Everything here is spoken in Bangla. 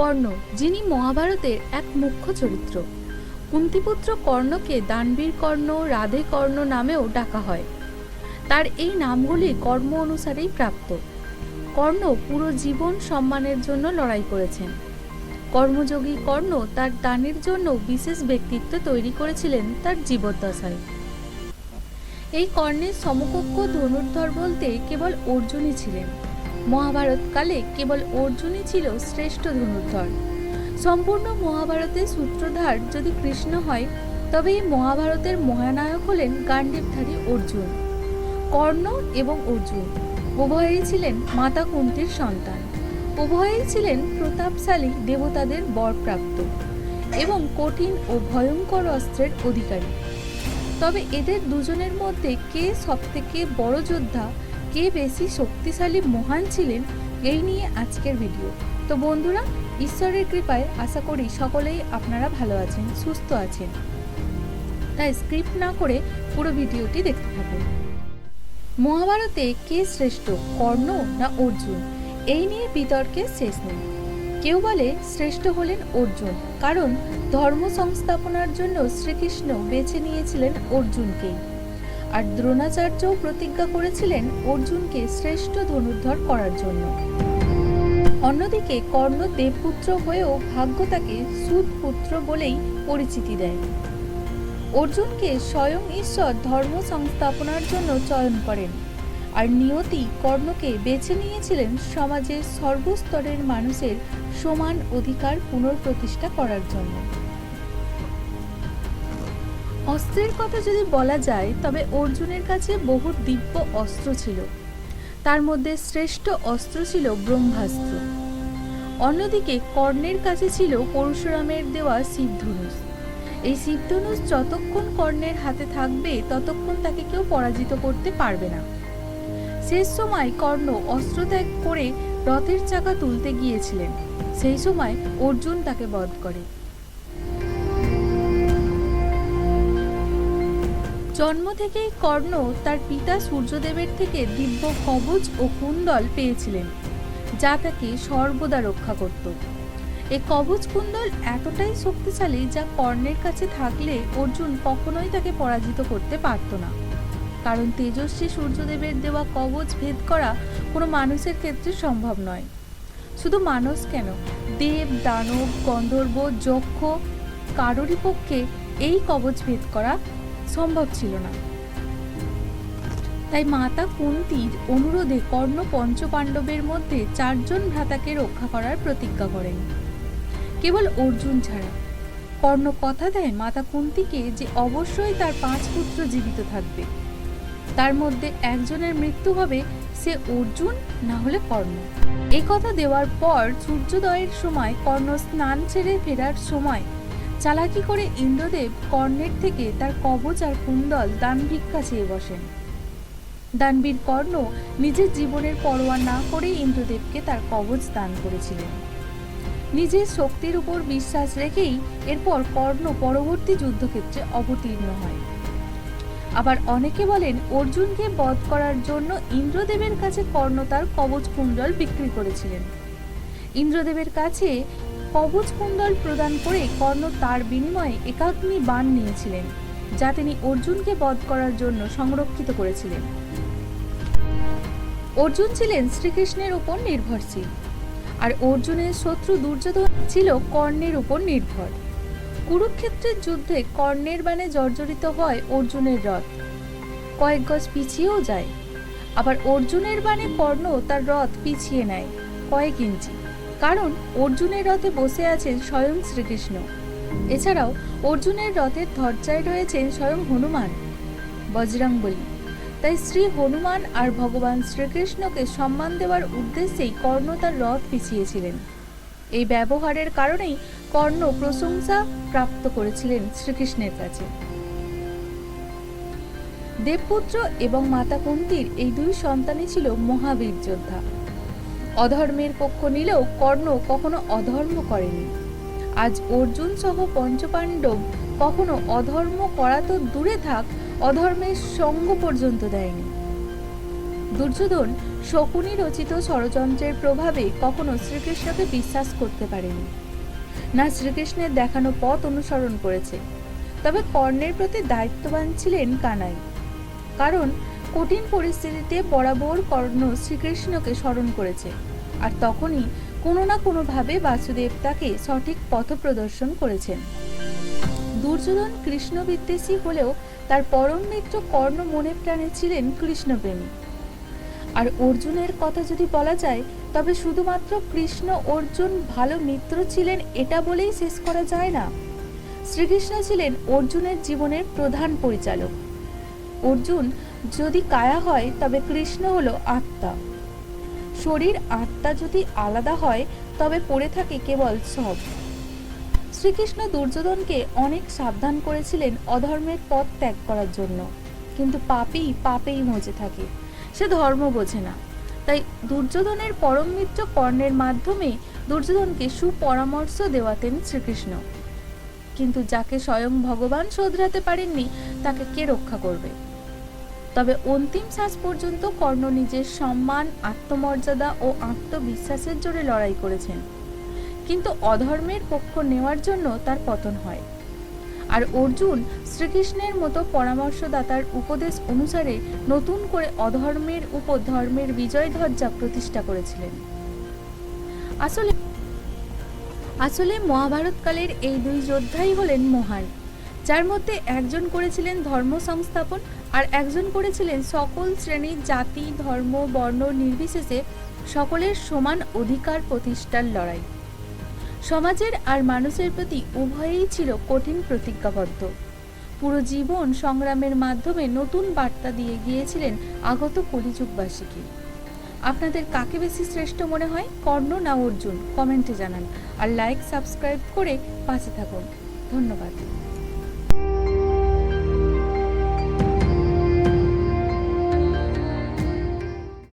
কর্ণ, যিনি মহাভারতের এক মুখ্য চরিত্র। কুন্তিপুত্র কর্ণকে দানবীর কর্ণ, রাধে কর্ণ নামেও ডাকা হয়। তার এই নামগুলি কর্ম অনুসারেই প্রাপ্ত। কর্ণ পুরো জীবন সম্মানের জন্য লড়াই করেছেন। কর্মযোগী কর্ণ তার দানের জন্য বিশেষ ব্যক্তিত্ব তৈরি করেছিলেন তার জীবদ্দশায়। এই কর্ণের সমকক্ষ ধনুর্ধর বলতে কেবল অর্জুনই ছিলেন। মহাভারতকালে কেবল অর্জুনই ছিল শ্রেষ্ঠ ধনুর্ধর। সম্পূর্ণ মহাভারতের সূত্রধার যদি কৃষ্ণ হয়, তবে এই মহাভারতের মহানায়ক হলেন গান্ডীবধারী অর্জুন, কর্ণ এবং অর্জুন। উভয়েই ছিলেন মাতা কুন্তির সন্তান। উভয়েই ছিলেন প্রতাপশালী দেবতাদের বরপ্রাপ্ত এবং কঠিন ও ভয়ঙ্কর অস্ত্রের অধিকারী। তবে এদের দুজনের মধ্যে কে সবথেকে বড় যোদ্ধা কে বেশি শক্তিশালী মহান ছিলেন এই নিয়ে আজকের ভিডিও তো বন্ধুরা, ঈশ্বরের কৃপায় আশা করি সকলেই আপনারা ভালো আছেন, সুস্থ আছেন। তাই স্ক্রিপ্ট না করে পুরো ভিডিওটি দেখতে থাকুন। মহাভারতে কে শ্রেষ্ঠ, কর্ণ না অর্জুন? এই নিয়ে বিতর্কের শেষ নেই। কেউ বলে শ্রেষ্ঠ হলেন অর্জুন, কারণ ধর্ম সংস্থাপনার জন্য শ্রীকৃষ্ণ বেছে নিয়েছিলেন অর্জুনকেই। আর দ্রোণাচার্যও প্রতিজ্ঞা করেছিলেন অর্জুনকে শ্রেষ্ঠ ধনুর্ধর করার জন্য। অন্যদিকে কর্ণ দেবপুত্র হয়েও ভাগ্য তাকে সুদপুত্র বলেই পরিচিতি দেয়। অর্জুনকে স্বয়ং ঈশ্বর ধর্ম সংস্থাপনার জন্য চয়ন করেন আর নিয়তি কর্ণকে বেছে নিয়েছিলেন সমাজের সর্বস্তরের মানুষের সমান অধিকার পুনঃপ্রতিষ্ঠা করার জন্য। অস্ত্রের কথা যদি বলা যায়, তবে অর্জুনের কাছে বহু দিব্য অস্ত্র ছিল। তার মধ্যে শ্রেষ্ঠ অস্ত্র ছিল ব্রহ্মাস্ত্র। অন্যদিকে কর্ণের কাছে ছিল পরশুরামের দেওয়া শিবধনুষ। এই শিবধনুষ যতক্ষণ কর্ণের হাতে থাকবে, ততক্ষণ তাকে কেউ পরাজিত করতে পারবে না। শেষ সময় কর্ণ অস্ত্রত্যাগ করে রথের চাকা তুলতে গিয়েছিলেন। সেই সময় অর্জুন তাকে বধ করে। জন্ম থেকেই কর্ণ তার পিতা সূর্যদেবের থেকে দিব্য কবচ ও কুণ্ডল পেয়েছিলেন, যা তাকে সর্বদা রক্ষা করত। এই কবচ কুণ্ডল এতটাই শক্তিশালী যা কর্ণের কাছে থাকলে অর্জুন কখনোই তাকে পরাজিত করতে পারত না। কারণ তেজস্বী সূর্যদেবের দেওয়া কবচ ভেদ করা কোনো মানুষের ক্ষেত্রে সম্ভব নয়। শুধু মানুষ কেন? দেব, দানব, গন্ধর্ব, যক্ষ, কারোরই পক্ষে এই কবচ ভেদ করা সম্ভব ছিল না। তাই মাতা কুন্তির অনুরোধে কর্ণ পঞ্চপাণ্ডবের মধ্যে চারজন ভ্রাতাকে রক্ষা করার প্রতিজ্ঞা করেন। কেবল অর্জুন ছাড়া। কর্ণ কথা দেয় মাতা কুন্তিকে যে অবশ্যই তার পাঁচ পুত্র জীবিত থাকবে। তার মধ্যে একজনের মৃত্যু হবে সে অর্জুন, না হলে কর্ণ। এই কথা দেওয়ার পর সূর্যোদয়ের সময় কর্ণ স্নান ছেড়ে ফেরার সময় চালাকি করে ইন্দ্রদেব কর্ণের থেকে তার কবচ আর কুণ্ডল দান ভিক্ষা চেয়ে বসেন। দানবীর কর্ণ নিজের জীবনের পরোয়া না করে ইন্দ্রদেবকে তার কবচ দান করেছিলেন। নিজের শক্তির উপর বিশ্বাস রেখেই এরপর কর্ণ পরবর্তী যুদ্ধক্ষেত্রে অবতীর্ণ হয়। আবার অনেকে বলেন, অর্জুনকে বধ করার জন্য ইন্দ্রদেবের কাছে কর্ণ তার কবচ কুণ্ডল বিক্রি করেছিলেন। ইন্দ্রদেবের কাছে কবচ কুণ্ডল প্রদান করে কর্ণ তার বিনিময়ে একাগ্নি বাণ নিয়েছিলেন, যা তিনি অর্জুনকে বধ করার জন্য সংরক্ষিত করেছিলেন। অর্জুন ছিলেন শ্রীকৃষ্ণের উপর নির্ভরশীল, আর অর্জুনের শত্রু দুর্যোধন ছিল কর্ণের উপর নির্ভর। কুরুক্ষেত্রের যুদ্ধে কর্ণের বাণে জর্জরিত হয় অর্জুনের রথ। কয়েক গজ পিছিয়েও যায়, আবার অর্জুনের বাণে কর্ণ তার রথ পিছিয়ে নেয় কয়েক ইঞ্চি। কারণ অর্জুনের রথে বসে আছেন স্বয়ং শ্রীকৃষ্ণ। এছাড়াও অর্জুনের রথের ধর্জায় রয়েছেন স্বয়ং হনুমান, বজরংবলী। তাই শ্রী হনুমান আর ভগবান শ্রীকৃষ্ণকে সম্মান দেওয়ার উদ্দেশ্যেই কর্ণ তার রথ পিছিয়েছিলেন। এই ব্যবহারের কারণেই কর্ণ প্রশংসা প্রাপ্ত করেছিলেন শ্রীকৃষ্ণের কাছে। দেবপুত্র এবং মাতা কুন্তির এই দুই সন্তানই ছিল মহাবীর যোদ্ধা। অধর্মের পক্ষ নিলেও কর্ণ কখনো অধর্ম করেনি। আজ অর্জুন সহ পঞ্চপাণ্ডব কখনো অধর্ম করা তো দূরে থাক, অধর্মের সঙ্গ পর্যন্ত দেয়নি। দুর্যোধন শকুনি রচিত ষড়যন্ত্রের প্রভাবে কখনো শ্রীকৃষ্ণকে বিশ্বাস করতে পারেনি। না শ্রীকৃষ্ণের দেখানো পথ অনুসরণ করেছে। তবে কর্ণের প্রতি দায়িত্ববান ছিলেন কানাই। কারণ কঠিন পরিস্থিতিতে বরাবর কর্ণ শ্রীকৃষ্ণকে স্মরণ করেছে। আর তখনই কোনো না কোনোভাবে বাসুদেব তাকে সঠিক পথ প্রদর্শন করেছেন। দুর্যোধন কৃষ্ণ বিদ্বেষী হলেও তার পরম মিত্র কর্ণ মনে প্রাণে ছিলেন কৃষ্ণপ্রেমী। আর অর্জুনের কথা যদি বলা যায়, তবে শুধুমাত্র কৃষ্ণ অর্জুন ভালো মিত্র ছিলেন এটা বলেই শেষ করা যায় না। শ্রীকৃষ্ণ ছিলেন অর্জুনের জীবনের প্রধান পরিচালক। অর্জুন, যদি কায়া হয়, তবে কৃষ্ণ হলো আত্মা। শরীর আত্মা যদি আলাদা হয়, তবে পড়ে থাকে কেবল সব। শ্রীকৃষ্ণ দুর্যোধনকে অনেক সাবধান করেছিলেন অধর্মের পথ ত্যাগ করার জন্য। কিন্তু পাপেই পাপেই মজে থাকে। সে ধর্ম বোঝে না। তাই দুর্যোধনের পরম মিত্র কর্ণের মাধ্যমে দুর্যোধনকে সুপরামর্শ দেওয়াতেন শ্রীকৃষ্ণ। কিন্তু যাকে স্বয়ং ভগবান শোধরাতে পারেননি, তাকে কে রক্ষা করবে? তবে অন্তিম শ্বাস পর্যন্ত কর্ণ নিজের সম্মান, আত্মমর্যাদা ও আত্মবিশ্বাসের জোরে লড়াই করেছেন। কিন্তু অধর্মের পক্ষ নেওয়ার জন্য তার পতন হয়। আর অর্জুন শ্রীকৃষ্ণের মতো পরামর্শদাতার উপদেশ অনুসারে নতুন করে অধর্মের উপর ধর্মের বিজয় ধ্বজা প্রতিষ্ঠা করেছিলেন। আসলে আসলে মহাভারতকালের এই দুই যোদ্ধাই হলেন মহান, যার মধ্যে একজন করেছিলেন ধর্ম সংস্থাপন আর একজন করেছিলেন সকল শ্রেণির জাতি, ধর্ম, বর্ণ নির্বিশেষে সকলের সমান অধিকার প্রতিষ্ঠার লড়াই। সমাজের আর মানুষের প্রতি উভয়েই ছিল কঠিন প্রতিজ্ঞাবদ্ধ। পুরো জীবন সংগ্রামের মাধ্যমে নতুন বার্তা দিয়ে গিয়েছিলেন আগত কলিযুগবাসীকে। আপনাদের কাকে বেশি শ্রেষ্ঠ মনে হয়? কর্ণ না অর্জুন? কমেন্টে জানান। আর লাইক, সাবস্ক্রাইব করে পাশে থাকুন। ধন্যবাদ।